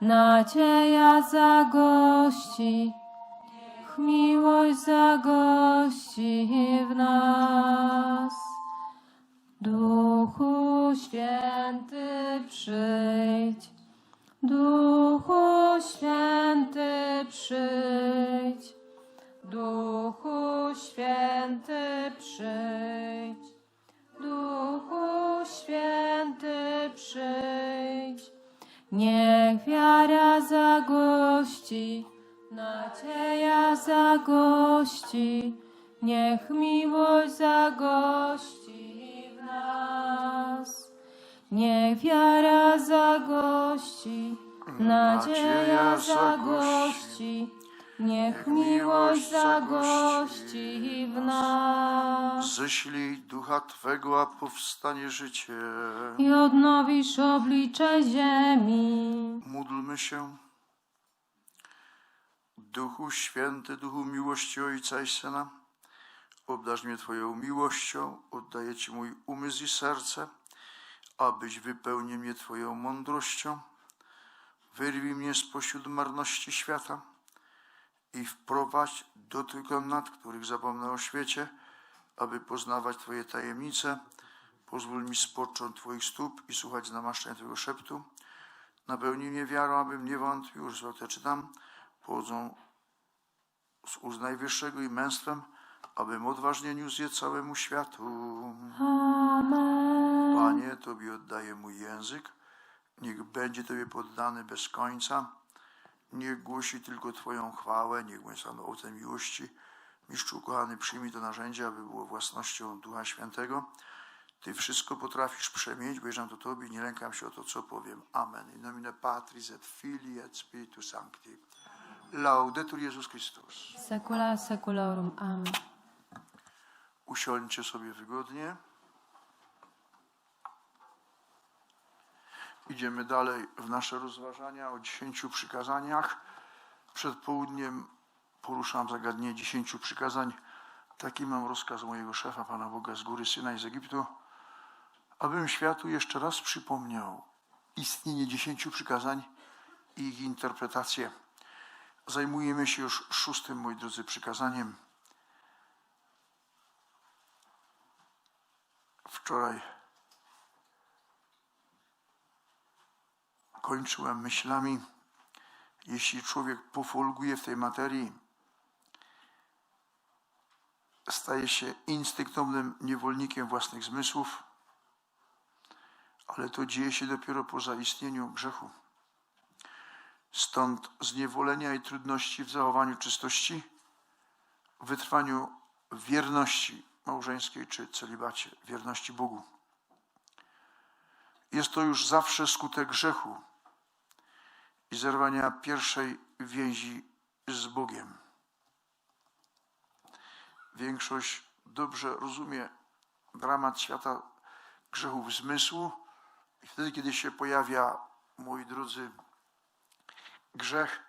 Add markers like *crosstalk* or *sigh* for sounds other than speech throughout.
nadzieja zagości, niech miłość zagości w nas. Duchu Święty przyjdź, Duchu Święty przyjdź, Duchu Święty przyjdź, Duchu Święty przyjdź. Niech wiara zagości, nadzieja zagości, niech miłość zagości w nas. Niech wiara zagości, nadzieja zagości, niech miłość zagości w nas. Ześlij ducha Twego, a powstanie życie. I odnowisz oblicze ziemi. Módlmy się. Duchu Święty, Duchu miłości Ojca i Syna, obdarz mnie Twoją miłością, oddaję Ci mój umysł i serce, abyś wypełnił mnie Twoją mądrością. Wyrwij mnie spośród marności świata i wprowadź do tych nad których zapomnę o świecie, aby poznawać Twoje tajemnice. Pozwól mi spocząć Twoich stóp i słuchać namaszczenia Twojego szeptu. Napełnij mnie wiarą, abym nie wątpił, że to czytam, pochodzą z ust Najwyższego i męstwem, abym odważnie niósł je całemu światu. Amen. Panie, Tobie oddaję mój język, niech będzie Tobie poddany bez końca, niech głosi tylko Twoją chwałę, niech będzie sam owocem miłości. Mistrzu kochany, przyjmij to narzędzie, aby było własnością Ducha Świętego. Ty wszystko potrafisz przemienić, wierzę to Tobie, nie lękam się o to, co powiem. Amen. In nomine Patris et Filii et Spiritus Sancti. Laudetur Jezus Chrystus. Secula seculorum. Amen. Usiądźcie sobie wygodnie. Idziemy dalej w nasze rozważania o dziesięciu przykazaniach. Przed południem poruszam zagadnienie dziesięciu przykazań. Taki mam rozkaz mojego szefa, Pana Boga z góry Syna i z Egiptu, abym światu jeszcze raz przypomniał istnienie dziesięciu przykazań i ich interpretację. Zajmujemy się już szóstym, moi drodzy, przykazaniem. Wczoraj kończyłem myślami, jeśli człowiek pofolguje w tej materii, staje się instynktownym niewolnikiem własnych zmysłów, ale to dzieje się dopiero po zaistnieniu grzechu. Stąd zniewolenia i trudności w zachowaniu czystości, w wytrwaniu wierności małżeńskiej czy celibacie, wierności Bogu. Jest to już zawsze skutek grzechu i zerwania pierwszej więzi z Bogiem. Większość dobrze rozumie dramat świata grzechów zmysłu i wtedy, kiedy się pojawia, moi drodzy, grzech,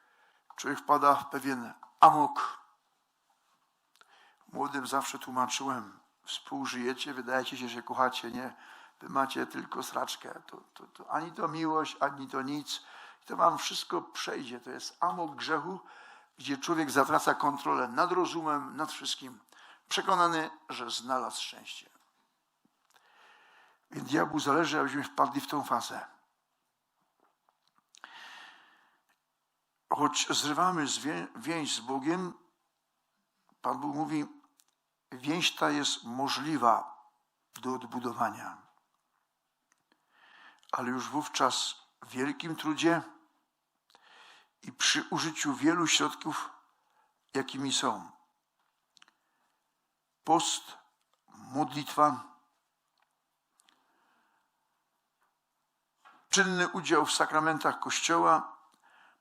człowiek wpada w pewien amok. Młodym zawsze tłumaczyłem, współżyjecie, wydajecie się, że kochacie, nie? Wy macie tylko straczkę. To, to, to, ani to miłość, ani to nic. To wam wszystko przejdzie. To jest amok grzechu, gdzie człowiek zatraca kontrolę nad rozumem, nad wszystkim. Przekonany, że znalazł szczęście. Więc diabłu zależy, abyśmy wpadli w tą fazę. Choć zrywamy więź z Bogiem, Pan Bóg mówi, więź ta jest możliwa do odbudowania. Ale już wówczas w wielkim trudzie i przy użyciu wielu środków, jakimi są post, modlitwa, czynny udział w sakramentach Kościoła,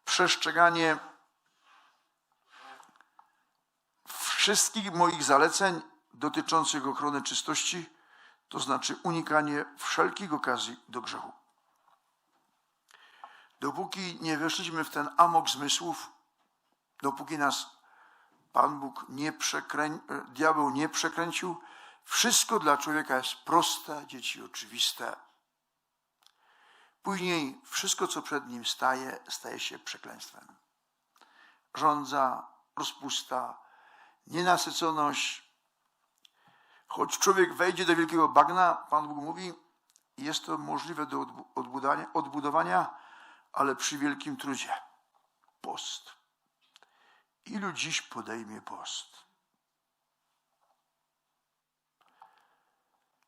przestrzeganie wszystkich moich zaleceń dotyczących ochrony czystości, to znaczy unikanie wszelkich okazji do grzechu. Dopóki nie weszliśmy w ten amok zmysłów, dopóki nas Pan Bóg nie przekrę... diabeł nie przekręcił, wszystko dla człowieka jest proste, dzieci oczywiste. Później wszystko, co przed nim staje, staje się przekleństwem. Rządza, rozpusta, nienasyconość. Choć człowiek wejdzie do wielkiego bagna, Pan Bóg mówi, jest to możliwe do odbu- odbudowania, odbudowania, ale przy wielkim trudzie. Post. Ilu dziś podejmie post?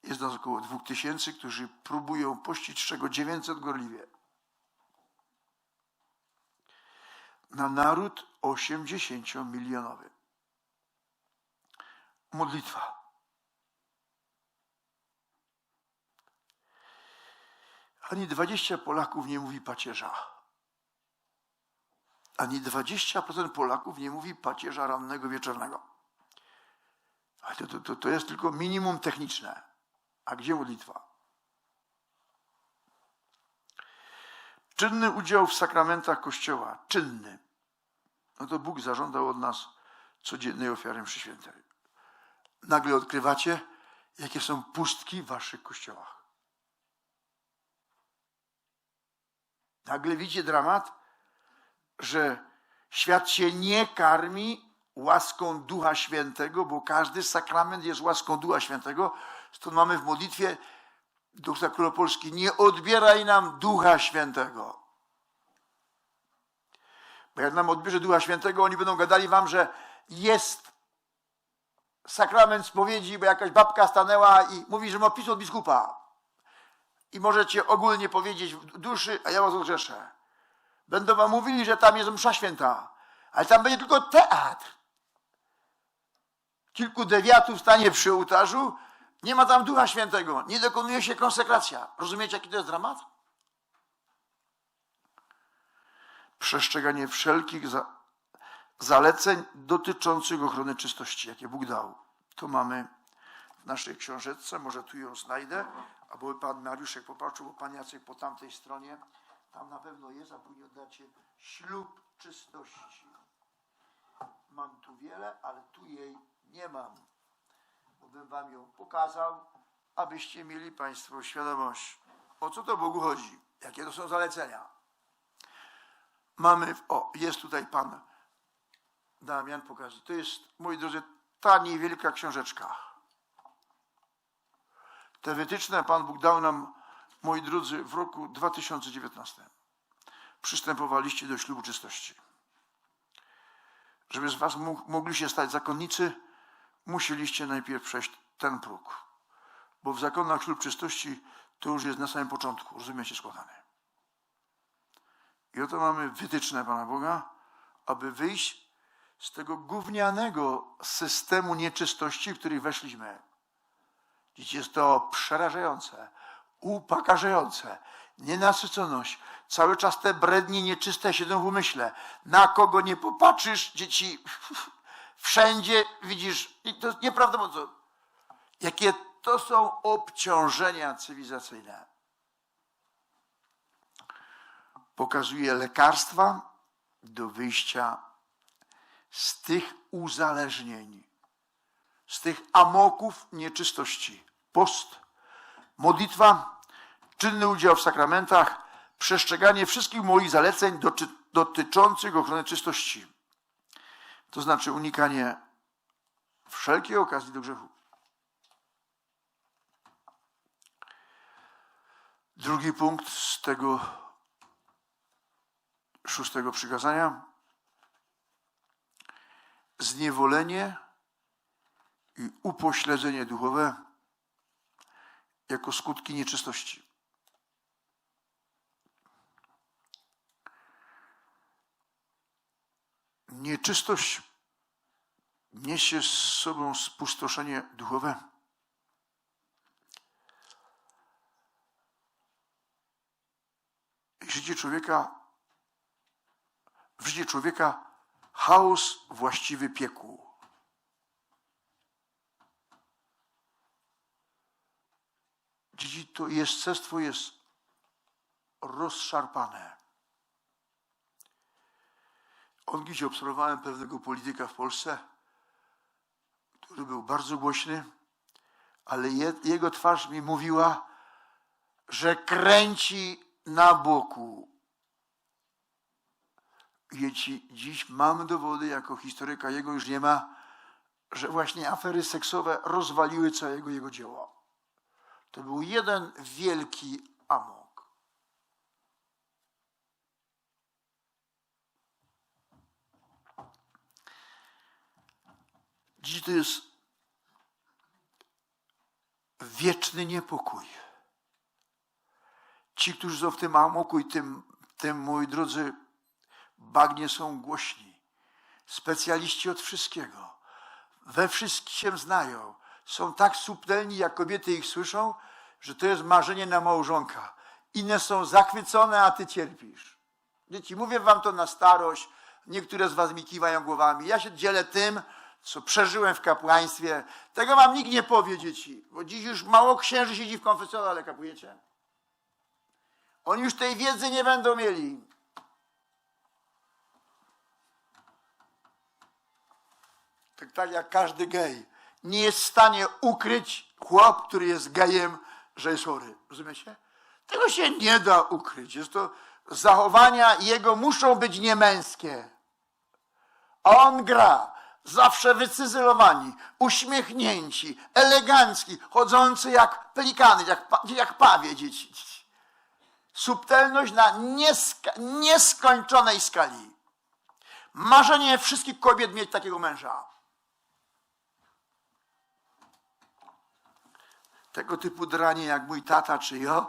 Jest nas około dwóch tysięcy, którzy próbują pościć, z czego 900 gorliwie. Na naród 80-milionowy. Modlitwa. Ani 20 Polaków nie mówi pacierza. Ani 20% Polaków nie mówi pacierza rannego wieczornego. Ale to, to, to, jest tylko minimum techniczne. A gdzie modlitwa? Czynny udział w sakramentach Kościoła. Czynny. No to Bóg zażądał od nas codziennej ofiary mszy świętej. Nagle odkrywacie, jakie są pustki w waszych kościołach. Nagle widzicie dramat, że świat się nie karmi łaską Ducha Świętego, bo każdy sakrament jest łaską Ducha Świętego. Stąd mamy w modlitwie Ducha Królowo-Polski, nie odbieraj nam Ducha Świętego. Bo jak nam odbierze Ducha Świętego, oni będą gadali wam, że jest sakrament spowiedzi, bo jakaś babka stanęła i mówi, że ma pismo od biskupa. I możecie ogólnie powiedzieć w duszy, a ja was odgrzeszę. Będą wam mówili, że tam jest msza święta, ale tam będzie tylko teatr. Kilku dewiatów stanie przy ołtarzu, nie ma tam Ducha Świętego, nie dokonuje się konsekracja. Rozumiecie, jaki to jest dramat? Przestrzeganie wszelkich za, zaleceń dotyczących ochrony czystości, jakie Bóg dał. To mamy w naszej książeczce, może tu ją znajdę, albo pan Mariuszek popatrzył, bo pan Jacek po tamtej stronie, tam na pewno jest, a później oddacie ślub czystości. Mam tu wiele, ale tu jej nie mam, bo bym wam ją pokazał, abyście mieli państwo świadomość, o co to Bogu chodzi, jakie to są zalecenia. Mamy, o, jest tutaj pan Damian pokaże. To jest, moi drodzy, ta niewielka książeczka. Te wytyczne Pan Bóg dał nam, moi drodzy, w roku 2019. Przystępowaliście do ślubu czystości. Żeby z Was mogli się stać zakonnicy, musieliście najpierw przejść ten próg. Bo w zakonach ślub czystości to już jest na samym początku, rozumiecie, składane. I oto mamy wytyczne Pana Boga, aby wyjść z tego gównianego systemu nieczystości, w który weszliśmy. Dziś jest to przerażające, upakarzające, nienasyconość. Cały czas te brednie nieczyste siedzą w umyśle. Na kogo nie popatrzysz, dzieci, *laughs* wszędzie widzisz, i to jest nieprawdopodobne. Jakie to są obciążenia cywilizacyjne. Pokazuje lekarstwa do wyjścia z tych uzależnień, z tych amoków nieczystości. Post, modlitwa, czynny udział w sakramentach, przestrzeganie wszystkich moich zaleceń doty dotyczących ochrony czystości. To znaczy unikanie wszelkiej okazji do grzechu. Drugi punkt z tego szóstego przykazania zniewolenie upośledzenie duchowe jako skutki nieczystości. Nieczystość niesie z sobą spustoszenie duchowe. Życie człowieka, w życie człowieka chaos właściwy piekłu. Dzieci to jestestwo jest rozszarpane. On gdzieś obserwowałem pewnego polityka w Polsce, który był bardzo głośny, ale je, jego twarz mi mówiła, że kręci na boku. Dziś mam dowody, jako historyka jego już nie ma, że właśnie afery seksowe rozwaliły całego jego dzieła. To był jeden wielki amok. Dziś to jest wieczny niepokój. Ci, którzy są w tym amoku i tym, tym, moi drodzy, bagnie są głośni. Specjaliści od wszystkiego. We wszystkim się znają. Są tak subtelni, jak kobiety ich słyszą, że to jest marzenie na małżonka. Inne są zachwycone, a ty cierpisz. Dzieci, mówię wam to na starość. Niektóre z was mi kiwają głowami. Ja się dzielę tym, co przeżyłem w kapłaństwie. Tego wam nikt nie powie, dzieci. Bo dziś już mało księży siedzi w konfesjonale, kapujecie? Oni już tej wiedzy nie będą mieli. Tak, tak jak każdy gej nie jest w stanie ukryć chłop, który jest gejem, że jest chory. Rozumiecie? Tego się nie da ukryć. Jest to zachowania jego muszą być niemęskie. A on gra zawsze wycyzelowani, uśmiechnięci, elegancki, chodzący jak pelikany, jak, jak pawie dzieci. Subtelność na nieska, nieskończonej skali. Marzenie wszystkich kobiet mieć takiego męża. Tego typu dranie jak mój tata czy ja,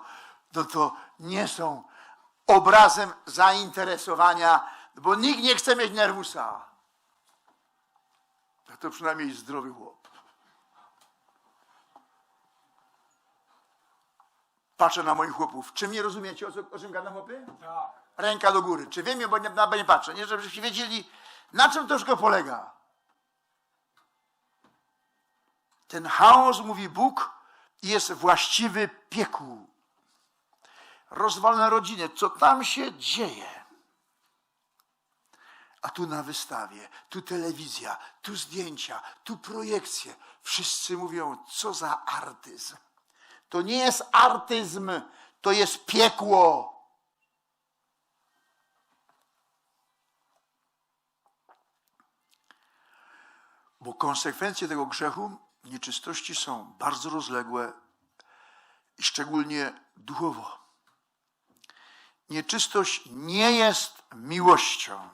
no to nie są obrazem zainteresowania, bo nikt nie chce mieć nerwusa. A to przynajmniej zdrowy chłop. Patrzę na moich chłopów. Czy mnie rozumiecie, o, co, o czym gadam, chłopy? Tak. Ręka do góry. Czy wiem, bo nie, na, nie patrzę. Nie, żebyście wiedzieli, na czym to wszystko polega. Ten chaos, mówi Bóg, jest właściwy piekłu. Rozwalone rodziny. Co tam się dzieje? A tu na wystawie, tu telewizja, tu zdjęcia, tu projekcje. Wszyscy mówią, co za artyzm. To nie jest artyzm, to jest piekło. Bo konsekwencje tego grzechu, nieczystości są bardzo rozległe szczególnie duchowo. Nieczystość nie jest miłością.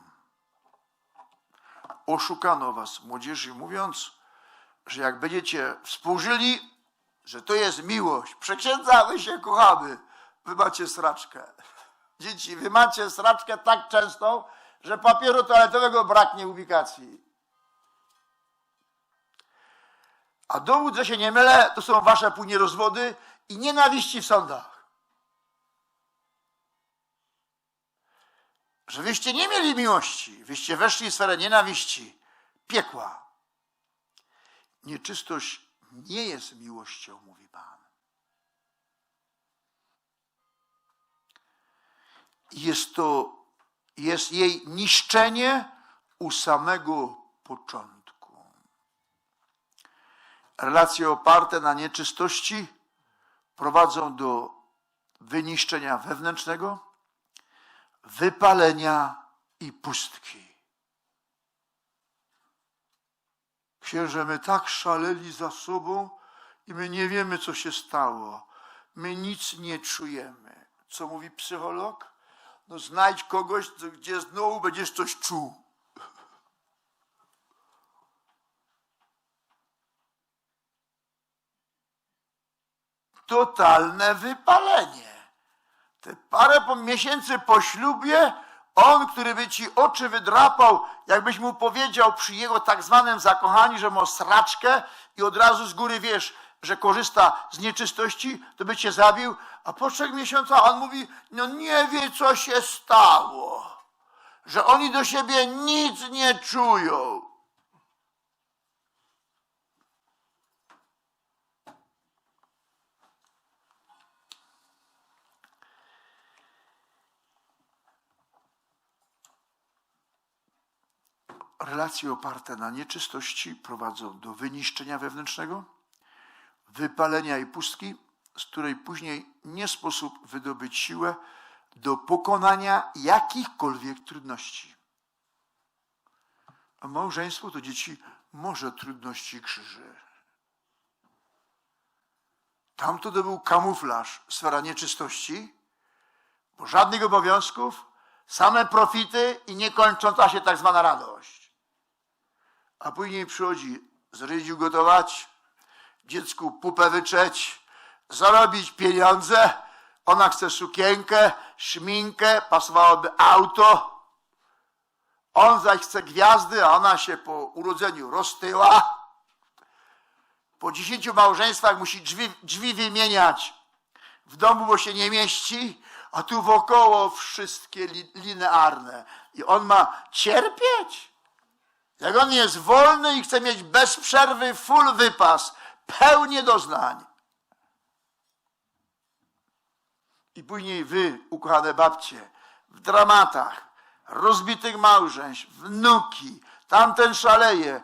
Oszukano was, młodzieży, mówiąc, że jak będziecie współżyli, że to jest miłość. Przeksiędzamy się, kochamy. Wy macie sraczkę. Dzieci, wy macie sraczkę tak częstą, że papieru toaletowego braknie w ubikacji. A dowód, że się nie mylę, to są wasze później rozwody i nienawiści w sądach. Że wyście nie mieli miłości, wyście weszli w sferę nienawiści, piekła. Nieczystość nie jest miłością, mówi Pan. Jest to, jest jej niszczenie u samego początku. Relacje oparte na nieczystości prowadzą do wyniszczenia wewnętrznego, wypalenia i pustki. Księże, my tak szaleli za sobą i my nie wiemy, co się stało. My nic nie czujemy. Co mówi psycholog? No znajdź kogoś, gdzie znowu będziesz coś czuł. Totalne wypalenie. Te parę miesięcy po ślubie, on, który by ci oczy wydrapał, jakbyś mu powiedział przy jego tak zwanym zakochaniu, że ma sraczkę i od razu z góry wiesz, że korzysta z nieczystości, to by cię zabił, a po trzech miesiącach on mówi, no nie wie, co się stało, że oni do siebie nic nie czują. Relacje oparte na nieczystości prowadzą do wyniszczenia wewnętrznego, wypalenia i pustki, z której później nie sposób wydobyć siłę do pokonania jakichkolwiek trudności. A małżeństwo to dzieci może trudności krzyży. Tamto to był kamuflaż, sfera nieczystości, bo żadnych obowiązków, same profity i niekończąca się tak zwana radość. A później przychodzi zryć ugotować, dziecku pupę wyczeć, zarobić pieniądze, ona chce sukienkę, szminkę, pasowałoby auto, on zaś chce gwiazdy, a ona się po urodzeniu roztyła. Po dziesięciu małżeństwach musi drzwi, drzwi wymieniać w domu, bo się nie mieści, a tu wokoło wszystkie li, linearne. I on ma cierpieć. Jak on jest wolny i chce mieć bez przerwy full wypas, pełnię doznań. I później wy, ukochane babcie, w dramatach, rozbitych małżeństw, wnuki, tamten szaleje,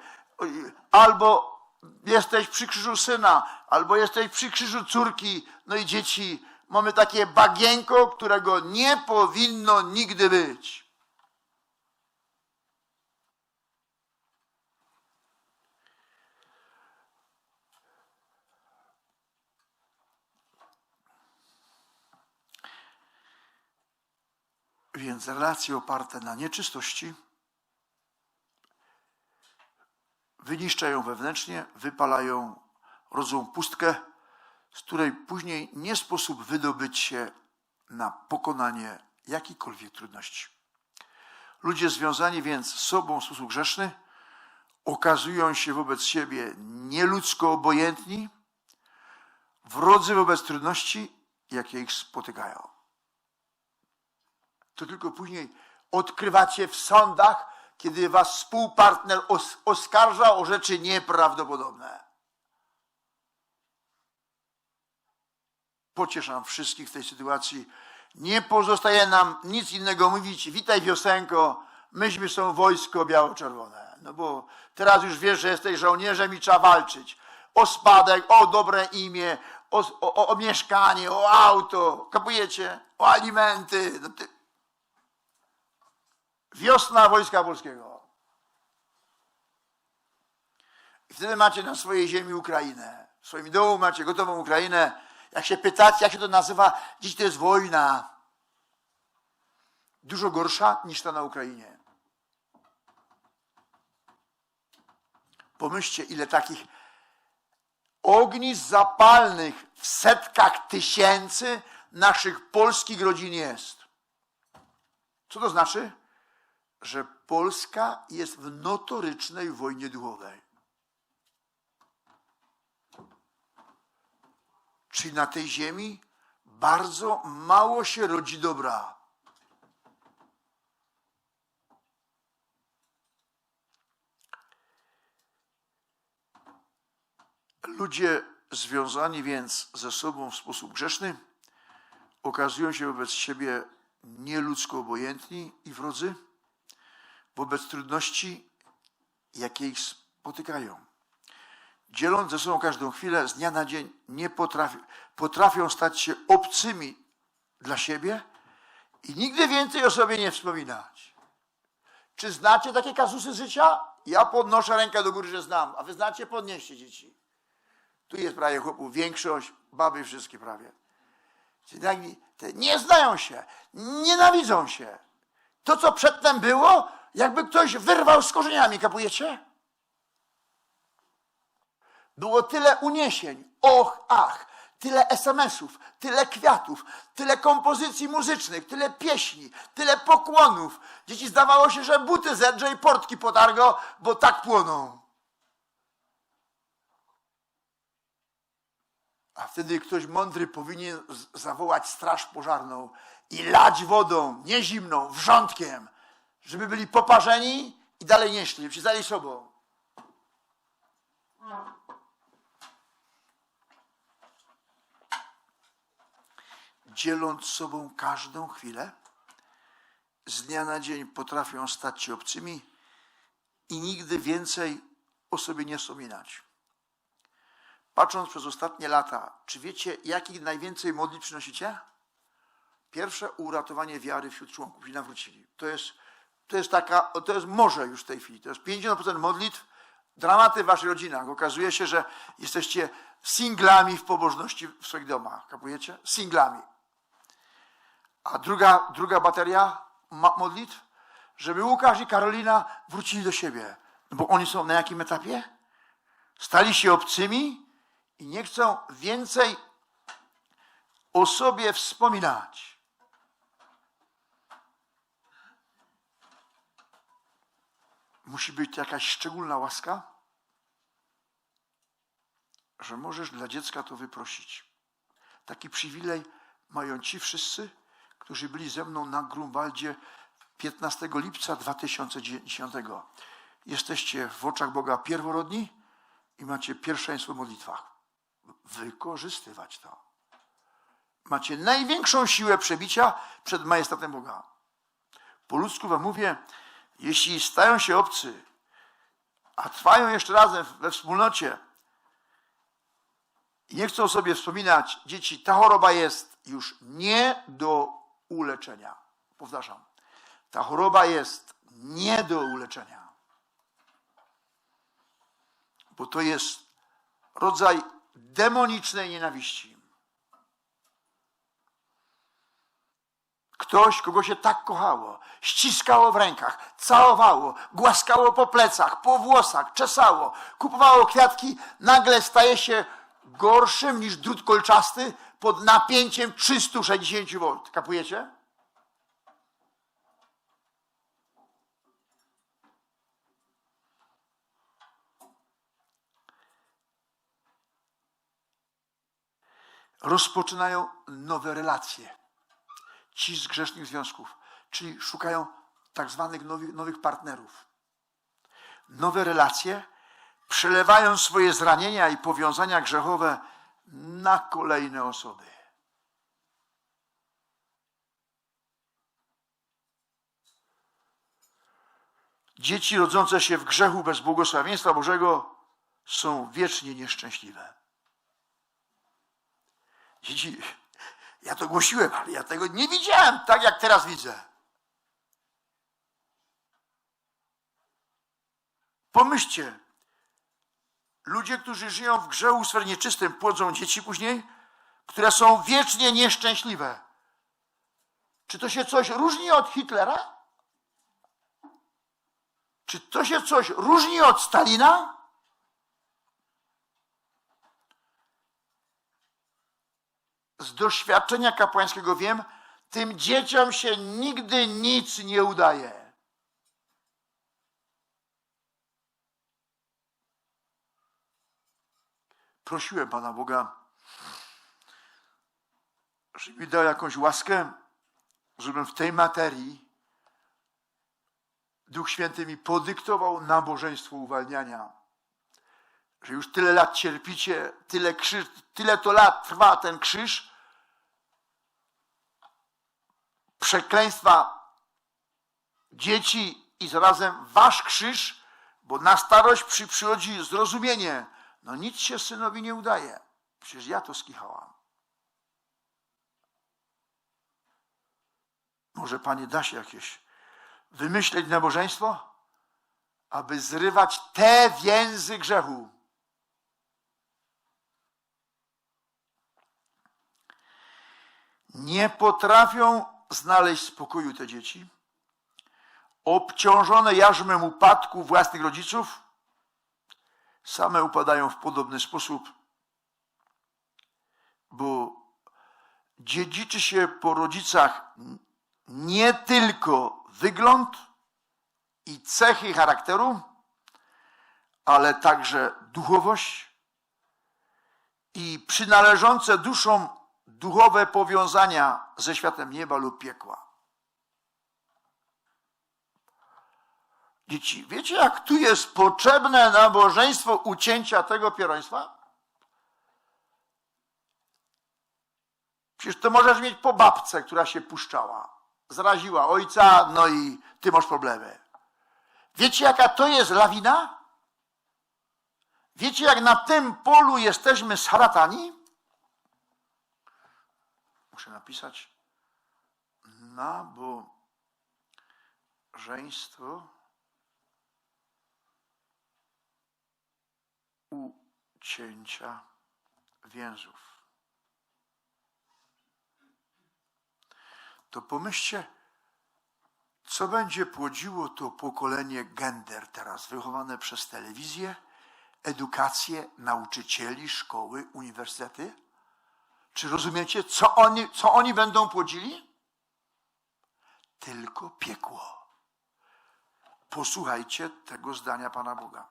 albo jesteś przy krzyżu syna, albo jesteś przy krzyżu córki, no i dzieci, mamy takie bagienko, którego nie powinno nigdy być. Więc relacje oparte na nieczystości wyniszczają wewnętrznie, wypalają, rodzą pustkę, z której później nie sposób wydobyć się na pokonanie jakichkolwiek trudności. Ludzie związani więc z sobą w sposób grzeszny okazują się wobec siebie nieludzko obojętni, wrodzy wobec trudności, jakie ich spotykają. To tylko później odkrywacie w sądach, kiedy was współpartner os oskarża o rzeczy nieprawdopodobne. Pocieszam wszystkich w tej sytuacji. Nie pozostaje nam nic innego mówić. Witaj wiosenko, myśmy są wojsko biało-czerwone. No bo teraz już wiesz, że jesteś żołnierzem i trzeba walczyć. O spadek, o dobre imię, o, o, o mieszkanie, o auto, kapujecie? O alimenty. No ty... Wiosna Wojska Polskiego. I wtedy macie na swojej ziemi Ukrainę. W swoim domu macie gotową Ukrainę. Jak się pytacie, jak się to nazywa, dziś to jest wojna. Dużo gorsza niż ta na Ukrainie. Pomyślcie, ile takich ognisk zapalnych w setkach tysięcy naszych polskich rodzin jest. Co to znaczy? Że Polska jest w notorycznej wojnie duchowej. Czyli na tej ziemi bardzo mało się rodzi dobra. Ludzie związani więc ze sobą w sposób grzeszny okazują się wobec siebie nieludzko obojętni i wrodzy wobec trudności, jakie ich spotykają. Dzieląc ze sobą każdą chwilę, z dnia na dzień nie potrafi, potrafią stać się obcymi dla siebie i nigdy więcej o sobie nie wspominać. Czy znacie takie kazusy życia? Ja podnoszę rękę do góry, że znam, a wy znacie? Podnieście dzieci. Tu jest prawie chłopów większość, baby wszystkie prawie. Te nie znają się, nienawidzą się. To, co przedtem było, jakby ktoś wyrwał z korzeniami, kapujecie? Było tyle uniesień, och, ach, tyle SMS-ów, tyle kwiatów, tyle kompozycji muzycznych, tyle pieśni, tyle pokłonów. Dzieci zdawało się, że buty zedrze i portki potargo, bo tak płoną. A wtedy ktoś mądry powinien zawołać straż pożarną i lać wodą, nie zimną, wrzątkiem, żeby byli poparzeni i dalej nie szli, przyznali sobą. Dzieląc sobą każdą chwilę, z dnia na dzień potrafią stać się obcymi i nigdy więcej o sobie nie wspominać. Patrząc przez ostatnie lata, czy wiecie, jakich najwięcej modlitw przynosicie? Pierwsze uratowanie wiary wśród członków i nawrócili. To jest, to jest taka, to jest morze już w tej chwili. To jest 50% modlitw, dramaty w waszych rodzinach. Okazuje się, że jesteście singlami w pobożności w swoich domach. Kapujecie? Singlami. A druga, druga bateria modlitw, żeby Łukasz i Karolina wrócili do siebie. No Bo oni są na jakim etapie? Stali się obcymi i nie chcą więcej o sobie wspominać. Musi być jakaś szczególna łaska, że możesz dla dziecka to wyprosić. Taki przywilej mają ci wszyscy, którzy byli ze mną na Grunwaldzie 15 lipca 2010. Jesteście w oczach Boga pierworodni i macie pierwszeństwo w modlitwach. Wykorzystywać to. Macie największą siłę przebicia przed majestatem Boga. Po ludzku wam mówię, jeśli stają się obcy, a trwają jeszcze razem we wspólnocie i nie chcą sobie wspominać, dzieci, ta choroba jest już nie do uleczenia. Powtarzam, ta choroba jest nie do uleczenia. Bo to jest rodzaj demonicznej nienawiści. Ktoś, kogo się tak kochało, ściskało w rękach, całowało, głaskało po plecach, po włosach, czesało, kupowało kwiatki, nagle staje się gorszym niż drut kolczasty pod napięciem 360 V. Kapujecie? Rozpoczynają nowe relacje ci z grzesznych związków, czyli szukają tak zwanych nowych, nowych partnerów. Nowe relacje przelewają swoje zranienia i powiązania grzechowe na kolejne osoby. Dzieci rodzące się w grzechu bez błogosławieństwa Bożego są wiecznie nieszczęśliwe. Dzieci, ja to głosiłem, ale ja tego nie widziałem tak, jak teraz widzę. Pomyślcie, ludzie, którzy żyją w grzechu sfer nieczystym, płodzą dzieci później, które są wiecznie nieszczęśliwe. Czy to się coś różni od Hitlera? Czy to się coś różni od Stalina? Z doświadczenia kapłańskiego wiem, tym dzieciom się nigdy nic nie udaje. Prosiłem Pana Boga, żeby mi dał jakąś łaskę, żebym w tej materii Duch Święty mi podyktował nabożeństwo uwalniania że już tyle lat cierpicie, tyle, krzyż, tyle to lat trwa ten krzyż, przekleństwa dzieci i zarazem wasz krzyż, bo na starość przy, przychodzi zrozumienie. No nic się synowi nie udaje. Przecież ja to skichałam. Może Panie da się jakieś wymyśleć nabożeństwo, aby zrywać te więzy grzechu. Nie potrafią znaleźć spokoju te dzieci, obciążone jarzmem upadku własnych rodziców, same upadają w podobny sposób, bo dziedziczy się po rodzicach nie tylko wygląd i cechy charakteru, ale także duchowość i przynależące duszom duchowe powiązania ze światem nieba lub piekła. Dzieci, wiecie, jak tu jest potrzebne nabożeństwo ucięcia tego pieroństwa? Przecież to możesz mieć po babce, która się puszczała. Zraziła ojca, no i ty masz problemy. Wiecie, jaka to jest lawina? Wiecie, jak na tym polu jesteśmy saratani? Muszę napisać nabożeństwo ucięcia więzów. To pomyślcie, co będzie płodziło to pokolenie gender teraz, wychowane przez telewizję, edukację, nauczycieli, szkoły, uniwersytety? Czy rozumiecie, co oni, co oni będą płodzili? Tylko piekło. Posłuchajcie tego zdania Pana Boga.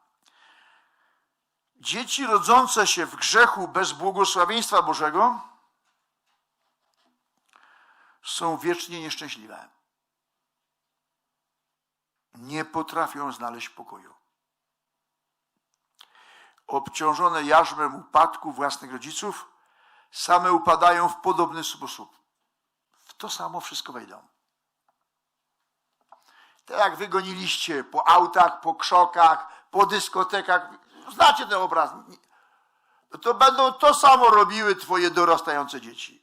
Dzieci rodzące się w grzechu bez błogosławieństwa Bożego są wiecznie nieszczęśliwe. Nie potrafią znaleźć pokoju. Obciążone jarzmem upadku własnych rodziców, same upadają w podobny sposób. W to samo wszystko wejdą. Tak jak wygoniliście po autach, po krzokach, po dyskotekach, znacie ten obraz. To będą to samo robiły twoje dorastające dzieci.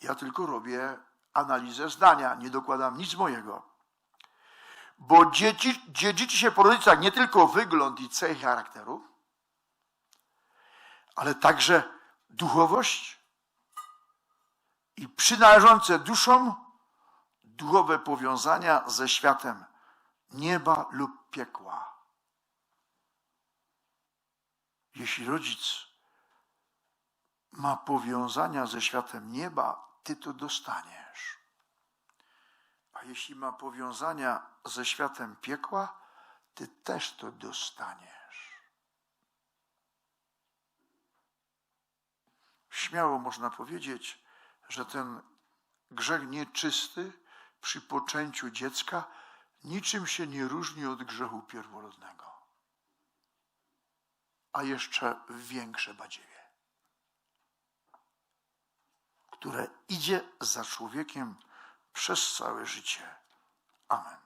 Ja tylko robię analizę zdania, nie dokładam nic mojego. Bo dzieci, dziedziczy się po rodzicach nie tylko wygląd i cechy charakteru, ale także duchowość i przynależące duszom duchowe powiązania ze światem nieba lub piekła. Jeśli rodzic ma powiązania ze światem nieba, ty to dostaniesz. A jeśli ma powiązania ze światem piekła, ty też to dostaniesz. Śmiało można powiedzieć, że ten grzech nieczysty przy poczęciu dziecka niczym się nie różni od grzechu pierworodnego, a jeszcze większe badziewie które idzie za człowiekiem przez całe życie. Amen.